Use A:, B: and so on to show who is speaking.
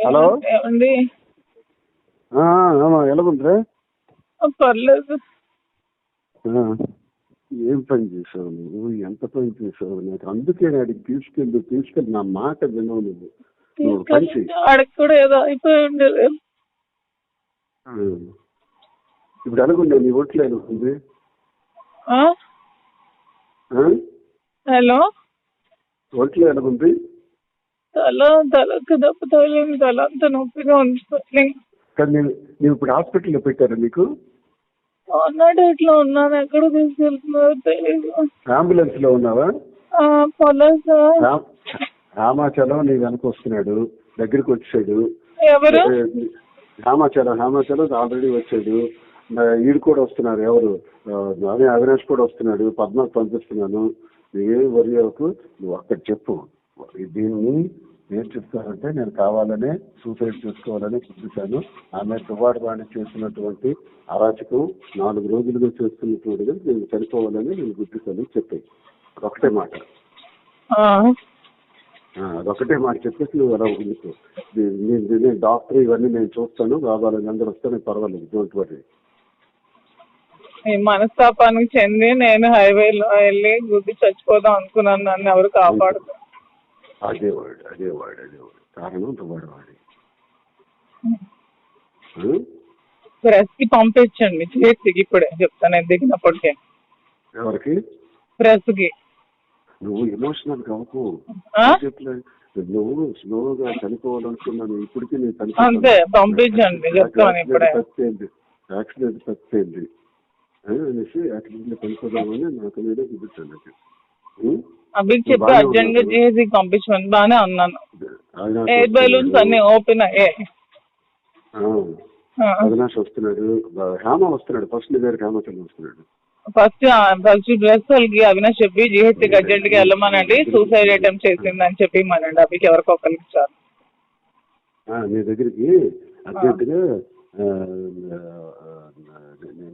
A: Hello?
B: ఏమండి పర్లేదు.
A: ఏం పని చేసావు నువ్వు? ఎంత పని చేసావు నాకు అందుకే అడిగి తీసుకెళ్ళి తీసుకెళ్ళి. నా మాట వినవు నువ్వు. నువ్వు ఒక పని చెయ్యి.
B: ఆడికి కూడా ఏదో అయిపోయి ఉండేది
A: ఆ. ఇప్పుడు ఎలాగుండే నీ ఒంట్లో ఎలాగుంది?
B: ఆ? హలో?
A: ఒంట్లో ఎలాగుంది?
B: తల తలకు దెబ్బ తగిలింది తల అంత నొప్పిగా ఉంది.
A: కానీ నేను నువ్వు ఇప్పుడు హాస్పిటల్లో పెట్టారా నీకు
B: అన్నాడు ఇట్లా ఉన్నాను. ఎక్కడ తీసుకెళ్తున్నారో తెలియదు
A: అంబులెన్స్లో ఉన్నావా
B: పర్లేదు సార్.
A: రామ్- రామాచలం నీ వెనక వస్తున్నాడు. దగ్గరికి వచ్చాడు.
B: ఎవరు?
A: రామాచలం రామాచలం ఆల్రెడీ వచ్చాడు. ఈడు కూడా వస్తున్నారు. ఎవరు? అవినాష్ కూడా వస్తున్నాడు. పద్మాకు పంపిస్తున్నాను. నువ్వేం వరి అవ్వకు నువ్వు అక్కడ చెప్పు. దీన్ని ఏం చెప్తానంటే నేను కావాలనే సూసైడ్ చేసుకోవాలని చూపించాను ఆమె దువాడు వాణి చేసినటువంటి అరాచకం నాలుగు రోజులుగా చేస్తున్నటువంటిది నేను చనిపోవాలని నేను గుర్తిస్తాను చెప్పాయి. అదొకటే మాట. అదొకటే మాట చెప్పేసి నువ్వు అలా ఉండిపో నేను డాక్టర్ ఇవన్నీ నేను చూస్తాను కావాలని అందరూ వస్తే నేను పర్వాలేదు డోంట్ వరీ
B: మనస్తాపానికి చెంది నేను హైవేలో వెళ్ళి గుద్ది చచ్చిపోదాం అనుకున్నాను నన్ను ఎవరు కాపాడుతారు
A: అదే వాడు అదే వాడు అదే వాడు. కారణం దువాడు వాడి
B: ప్రెస్కి పంపించండి. చేతికి ఇప్పుడే చెప్తాను నేను దిగినప్పటికే.
A: ఎవరికి?
B: ప్రెస్కి
A: నువ్వు ఎమోషనల్ కావకు నువ్వు స్లోగా చనిపోవాలనుకున్నాను. ఇప్పటికీ నేను
B: అంతే, పంపించండి, చెప్తాను ఇప్పుడే.
A: తప్పేంది. యాక్సిడెంట్ తప్పేంది. అనేసి యాక్సిడెంట్ చనిపోదామని నాకు మీదే చూపించాను?
B: అభికి చెప్పి
A: అర్జెంట్గా.
B: చేసి పంపించమని బాగానే అన్నాను. Air balloons. అన్ని ఓపెన్ అయ్యాయి.
A: అవినాష్ వస్తున్నాడు. హేమ వస్తున్నాడు. ఫస్ట్ దగ్గర హేమచంద్ర వస్తున్నాడు.
B: ఫస్ట్ ఫస్ట్ డ్రెస్ వాళ్ళకి అవినాష్ చెప్పి జిహెచ్కి అర్జెంట్గా వెళ్ళమనండి. సూసైడ్ అటెంప్ట్ చేసిందని చెప్పి మనండి అభికి ఎవరికి ఒకరికి
A: నీ దగ్గరికి ఆ, ఆ,